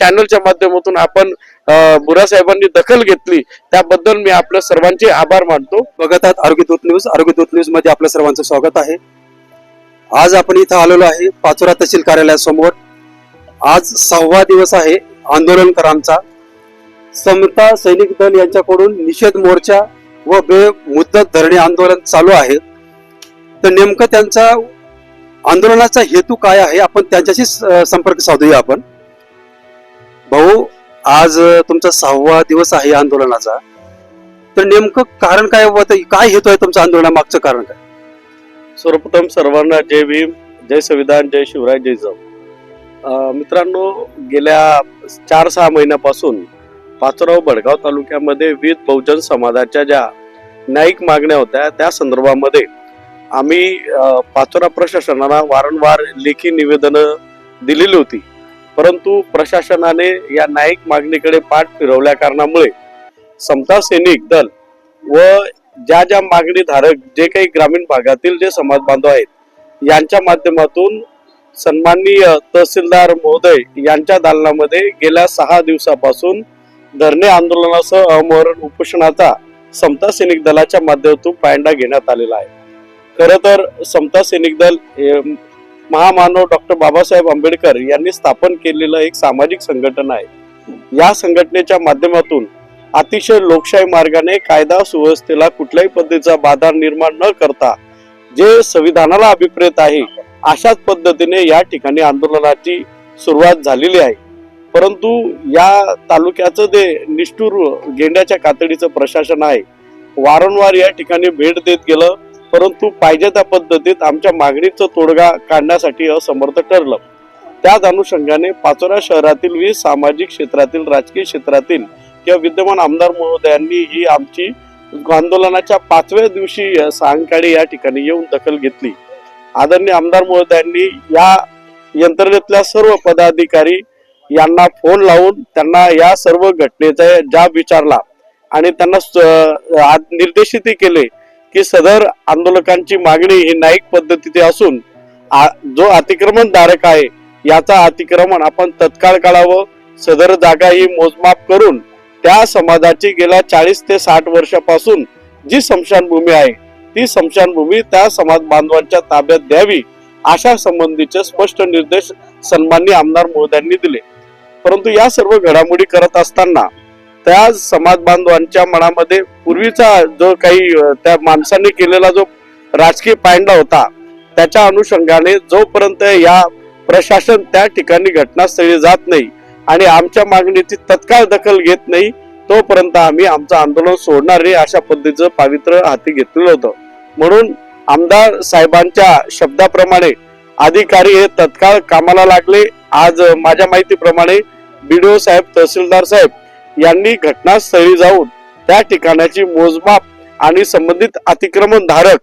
चॅनलच्या माध्यमातून आपण बुरा साहेबांनी दखल घेतली त्याबद्दल मी आपल्या सर्वांचे आभार मानतो. बघत आहात आरोग्यदूत न्यूज. आरोग्यदूत न्यूजमध्ये आपल्या सर्वांचं स्वागत आहे. आज आपण इथं आलेलो आहे पाचोरा तहसील कार्यालयासमोर. आज सहावा दिवस आहे आंदोलनकरांचा समता सैनिक दल यांच्याकडून निषेध मोर्चा व बेमुदत धरणे आंदोलन चालू आहे. तर नेमकं त्यांचा आंदोलनाचा हेतू काय आहे? आपण त्यांच्याशी स- संपर्क साधूया आपण. भाऊ आज तुमचा सहावा दिवस आहे आंदोलनाचा. तर नेमकं कारण काय होतं काय हेतू आहे तुमचं आंदोलनामागचं कारण काय? सर्वप्रथम सर्वांना जय भीम जय संविधान जय शिवराय जय जाऊ. मित्रांनो गेल्या चार सहा महिन्यापासून पाचोराव बडगाव तालुक्यामध्ये विविध बहुजन समाजाच्या ज्या न्यायिक मागण्या होत्या त्या संदर्भामध्ये आम्ही पाचोरा प्रशासनाला वारंवार लेखी निवेदनं दिलेली होती. परंतु प्रशासनाने या न्यायिक मागणीकडे पाठ फिरवल्या कारणामुळे समता सैनिक दल व ज्या ज्या मागणी धारक जे काही ग्रामीण भागातील जे समाज बांधव आहेत यांच्या माध्यमातून सन्माननीय तहसीलदार महोदय यांच्या दालनामध्ये गेल्या सहा दिवसापासून धरणे आंदोलनासह अमरण उपोषणाचा समता सैनिक दलाच्या माध्यमातून पायंडा घेण्यात आलेला आहे. खर तर समता सैनिक दल महामानव डॉक्टर बाबासाहेब आंबेडकर यांनी स्थापन केलेलं एक सामाजिक संघटन आहे. या संघटनेच्या माध्यमातून अतिशय लोकशाही मार्गाने कायदा सुव्यवस्थेला कुठल्याही पद्धतीचा बाधा निर्माण न करता जे संविधानाला अभिप्रेत आहे अशाच पद्धतीने या ठिकाणी आंदोलनाची सुरुवात झालेली आहे. परंतु या तालुक्याचं जे निष्ठूर गेंड्याच्या कातडीचं प्रशासन आहे वारंवार या ठिकाणी भेट देत गेलं. परंतु पाहिजे त्या पद्धतीत आमच्या मागणीचं तोडगा काढण्यासाठी असमर्थ ठरलं. त्याच अनुषंगाने पाचोरा शहरातील विविध सामाजिक क्षेत्रातील राजकीय क्षेत्रातील किंवा विद्यमान आमदार महोदयांनी ही आमची आंदोलनाच्या पाचव्या दिवशी सायंकाळी या ठिकाणी येऊन दखल घेतली. आदरणीय आमदार महोदयांनी या यंत्रणेतल्या सर्व पदाधिकारी यांना फोन लावून त्यांना या सर्व घटनेचा जाब विचारला आणि त्यांना निर्देशितही केले की सदर आंदोलकांची मागणी ही न्यायिक पद्धतीची असून जो अतिक्रमण धारक आहे याचा अतिक्रमण आपण तत्काळ काढावं सदर जागा ही मोजमाप करून त्या समाजाची गेल्या चाळीस ते साठ वर्षापासून जी स्मशानभूमी आहे ती स्मशानभूमी त्या समाज बांधवांच्या ताब्यात द्यावी अशा संबंधीचे स्पष्ट निर्देश सन्माननीय आमदार महोदयांनी दिले. परंतु या सर्व घडामोडी करत असताना त्या समाज बांधवांच्या मनामध्ये पूर्वीचा जो काही त्या माणसांनी केलेला जो राजकीय पायंडा होता त्याच्या अनुषंगाने जोपर्यंत या प्रशासन त्या ठिकाणी घटनास्थळी जात नाही आणि आमच्या मागणीची तत्काळ दखल घेत नाही तोपर्यंत आम्ही आमचं आंदोलन सोडणार नाही अशा पद्धतीचं पावित्र्य हाती घेतलेलं होतं. म्हणून आमदार साहेबांच्या शब्दाप्रमाणे अधिकारी हे तत्काळ कामाला लागले. आज माझ्या माहितीप्रमाणे बीडीओ साहेब तहसीलदार साहेब यांनी घटनास्थळी जाऊन त्या ठिकाणाची मोजमाप आणि संबंधित अतिक्रमण धारक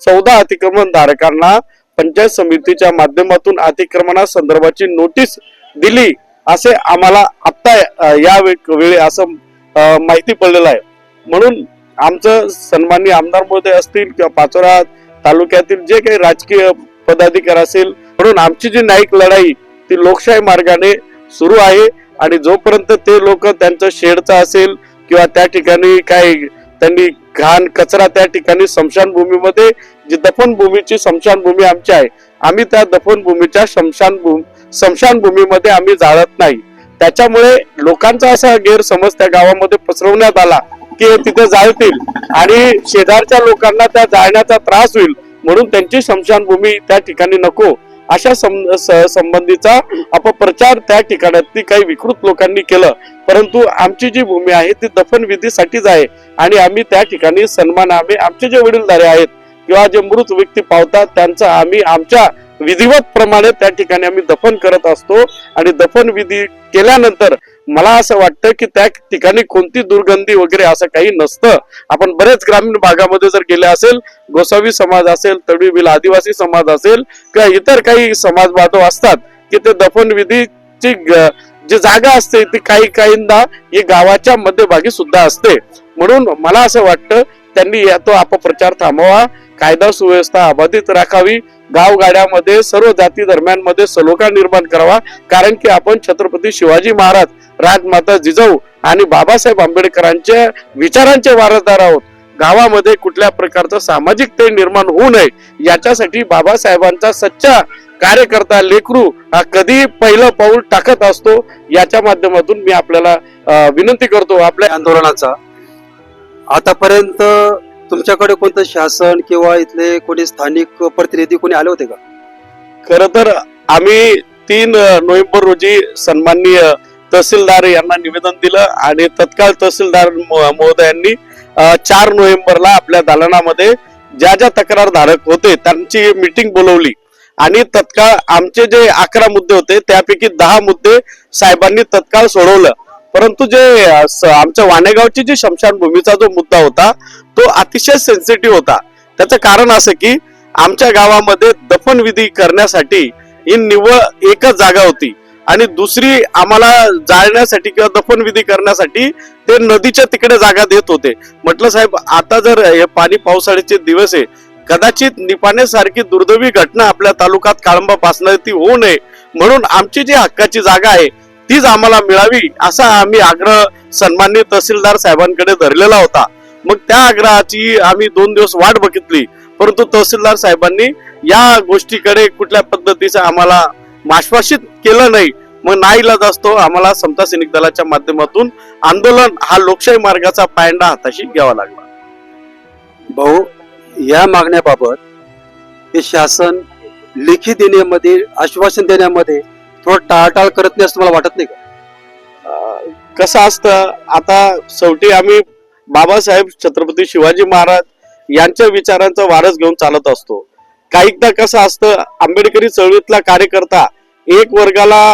चौदा अतिक्रमण धारकांना पंचायत समितीच्या माध्यमातून अतिक्रमणा संदर्भाची नोटीस दिली असे आम्हाला आत्ता या वे- वेळी असं माहिती पडलेलं आहे. म्हणून आमचं सन्माननीय आमदार महोदय असतील किंवा पाचोरा तालुक्यातील जे काही राजकीय पदाधिकारी असेल म्हणून आमची जी न्यायिक लढाई ती लोकशाही मार्गाने सुरू आहे आणि जोपर्यंत ते लोक त्यांचं शेडचं असेल किंवा त्या ठिकाणी काय त्यांनी घाण कचरा त्या ठिकाणी स्मशानभूमीमध्ये जी दफनभूमीची स्मशानभूमी आमची आहे आम्ही त्या दफनभूमीच्या स्मशानभूमी स्मशानभूमीमध्ये आम्ही जाळत नाही. त्याच्यामुळे लोकांचा असा गैरसमज त्या गावामध्ये पसरवण्यात आला की हे तिथे जाळतील आणि शेजारच्या लोकांना त्या जाळण्याचा त्रास होईल म्हणून त्यांची स्मशानभूमी त्या ठिकाणी नको. अशा संबंधीचा अपप्रचार त्या ठिकाणातली काही विकृत लोकांनी केलं. परंतु आमची जी भूमी आहे ती दफनविधीसाठीच आहे. आणि आम्ही त्या ठिकाणी सन्मान आम्ही आमचे जे वडीलधारे आहेत किंवा जे मृत व्यक्ती पावतात त्यांचा आम्ही आमच्या विधिवत प्रमाणे त्या ठिकाणी आम्ही दफन करत असतो. आणि दफन विधी केल्यानंतर मला असं वाटतं की त्या ठिकाणी कोणती दुर्गंधी वगैरे असं काही नसतं. आपण बरेच ग्रामीण भागामध्ये जर गेले असेल गोसावी समाज असेल तडवीबिल आदिवासी समाज असेल किंवा इतर काही समाज बांधव असतात की ते दफनविधीची जी जागा असते ती काही काहींदा ही गावाच्या मध्यभागी सुद्धा असते. म्हणून मला असं वाटतं त्यांनी या तो अपप्रचार थांबवा कायदा सुव्यवस्था अबाधित राखावी गावगाड्यामध्ये सर्व जाती धर्मांमध्ये सलोखा निर्माण करावा कारण की आपण छत्रपती शिवाजी महाराज राजमाता जिजाऊ आणि बाबासाहेब आंबेडकरांच्या विचारांचे वारसदार आहोत. गावामध्ये कुठल्या प्रकारचं सामाजिक ते निर्माण होऊ नये याच्यासाठी बाबासाहेबांचा सच्चा कार्यकर्ता लेकरू हा कधी पहिलं पाऊल टाकत असतो. याच्या माध्यमातून मी आपल्याला विनंती करतो आपल्या आंदोलनाचा. आतापर्यंत तुमच्याकडे कोणतं शासन किंवा इथले कोणी स्थानिक प्रतिनिधी कोणी आले होते का? खर तर आम्ही तीन नोव्हेंबर रोजी सन्माननीय तहसीलदार यांना निवेदन दिलं आणि तत्काळ तहसीलदार म- महोदयांनी चार नोव्हेंबरला आपल्या दालनामध्ये ज्या ज्या तक्रारधारक होते त्यांची मीटिंग बोलवली. आणि तत्काळ आमचे जे अकरा मुद्दे होते त्यापैकी दहा मुद्दे साहेबांनी तत्काळ सोडवलं. परंतु जे आमच्या वाणेगावची जी शमशानभूमीचा जो मुद्दा होता तो अतिशय सेन्सिटिव्ह होता. त्याचं कारण असं की आमच्या गावामध्ये दफनविधी करण्यासाठी ही निव्वळ एकच जागा होती. आणि दुसरी आम्हाला जाळण्यासाठी किंवा दफनविधी करण्यासाठी ते नदीच्या तिकडे जागा देत होते. म्हटलं साहेब आता जर हे पाणी पावसाळ्याचे दिवस आहे कदाचित निपाण्यासारखी दुर्दैवी घटना आपल्या तालुक्यात काळंबा पासणार ती होऊ नये. म्हणून आमची जी हक्काची जागा आहे तीच आम्हाला मिळावी असा आम्ही आग्रह सन्माननीय तहसीलदार साहेबांकडे धरलेला होता. मग त्या आग्रहाची आम्ही दोन दिवस वाट बघितली परंतु तहसीलदार साहेबांनी या गोष्टीकडे कुठल्या पद्धतीचं आम्हाला आश्वासित केलं नाही. मग नाईलाज असतो. आम्हाला समता सैनिक दलाच्या माध्यमातून आंदोलन हा लोकशाही मार्गाचा पायंडा हाताशी घ्यावा लागला. भाऊ या मागण्याबाबत हे शासन लेखी देण्यामध्ये आश्वासन देण्यामध्ये थोडं टाळटाळ करत नाही असं मला वाटत नाही का? कसं असतं आता शेवटी आम्ही बाबासाहेब छत्रपती शिवाजी महाराज यांच्या विचारांचा वारस घेऊन चालत असतो. काहीकदा कसं असतं आंबेडकरी चळवळीतला कार्यकर्ता एक वर्गाला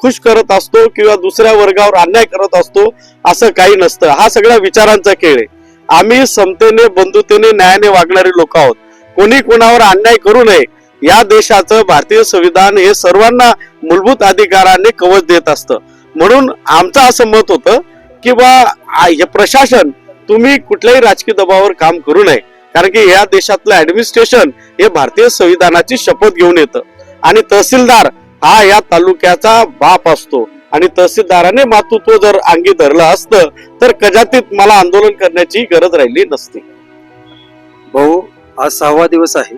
खुश करत असतो किंवा दुसऱ्या वर्गावर अन्याय करत असतो असं काही नसतं. हा सगळ्या विचारांचा खेळ आहे. आम्ही समतेने बंधुतेने न्यायाने वागणारे लोक आहोत. कोणी कोणावर अन्याय करू नये. या देशाचं भारतीय संविधान हे सर्वांना मूलभूत अधिकाराने कवच देत असतं. म्हणून आमचं असं मत होतं की बा हे प्रशासन तुम्ही कुठल्याही राजकीय दबावावर काम करू नये. कारण की या देशातलं ऍडमिनिस्ट्रेशन हे भारतीय संविधानाची शपथ घेऊन येतं. आणि तहसीलदार हा या तालुक्याचा बाप असतो. आणि तहसीलदाराने मातृत्व जर अंगी धरलं असतं तर कदाचित मला आंदोलन करण्याची गरज राहिली नसती. भाऊ आज सहावा दिवस आहे.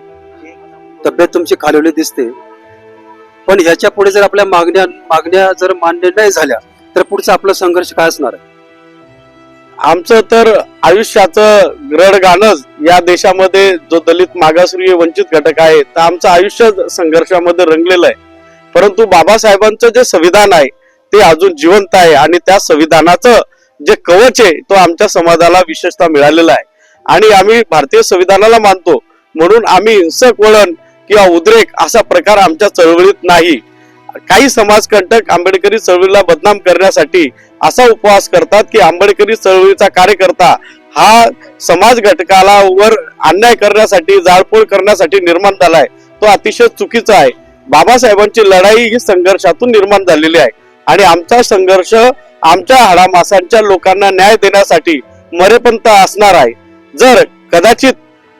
तब्येत तुमची खालवली दिसते. पण ह्याच्या पुढे जर आपल्या मागण्या मागण्या जर मान्य नाही झाल्या तर पुढचा आपला संघर्ष काय असणार आहे? आमचं तर आयुष्याचं रडगाणच या देशामध्ये जो दलित मागासवर्गीय वंचित घटक आहे तर आमचं आयुष्य संघर्षामध्ये रंगलेलं आहे. परंतु बाबासाहेबांचं जे संविधान आहे ते अजून जिवंत आहे आणि त्या संविधानाचं जे कवच आहे तो आमच्या समाजाला विशेषतः मिळालेला आहे. आणि आम्ही भारतीय संविधानाला मानतो. म्हणून आम्ही हिंसक वळण किंवा उद्रेक असा प्रकार आमच्या चळवळीत नाही. काही समाजकंटक आंबेडकरी चळवळीला बदनाम करण्यासाठी असा उपवास करतात की आंबेडकरी चळवळीचा कार्यकर्ता हा समाज घटकाला वर अन्याय करण्यासाठी जाळपोळ करण्यासाठी निर्माण झालाय. तो अतिशय चुकीचा आहे. बाबासाहेबांची लढाई ही संघर्षातून निर्माण झालेली आहे. आणि आमचा संघर्ष आमच्या हाडामासांच्या लोकांना न्याय देण्यासाठी मरेपर्यंत असणार आहे. जर कदाचित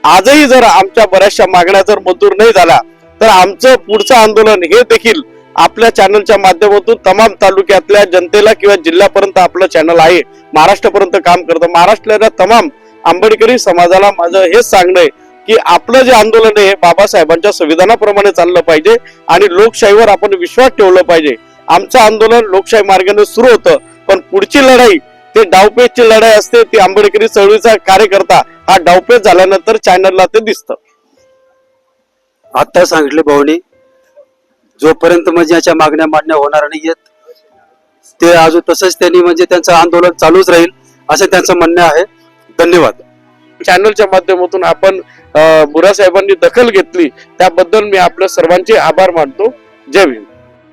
आजही जर आमच्या बऱ्याचशा मागण्या जर मंजूर नाही झाल्या तर आमचं पुढचं आंदोलन हे देखील आपल्या चॅनलच्या माध्यमातून तमाम तालुक्यातल्या जनतेला किंवा जिल्ह्यापर्यंत आपलं चॅनल आहे महाराष्ट्रापर्यंत काम करतं. महाराष्ट्रातल्या तमाम आंबेडकरी समाजाला माझं हेच सांगणं आहे की आपलं जे आंदोलन आहे हे बाबासाहेबांच्या संविधानाप्रमाणे चाललं पाहिजे आणि लोकशाहीवर आपण विश्वास ठेवला पाहिजे. आमचं आंदोलन लोकशाही मार्गाने सुरू होतं पण पुढची लढाई ते डावपेचची लढाई असते ती आंबेडकरी चळवळीचा कार्यकर्ता हा डावपेच झाल्यानंतर चॅनलला ते दिसतं. आता सांगितले भाऊनी जोपर्यंत म्हणजे याच्या मागण्या मान्य होणार नाही आहेत ते अजून तसंच त्यांनी म्हणजे त्यांचं आंदोलन चालूच राहील असं त्यांचं म्हणणं आहे. धन्यवाद. चॅनलच्या माध्यमातून आपण बुरा साहेबांनी दखल घेतली. त्याबद्दल मी आपल्या सर्वांचे आभार मानतो. जय भीम.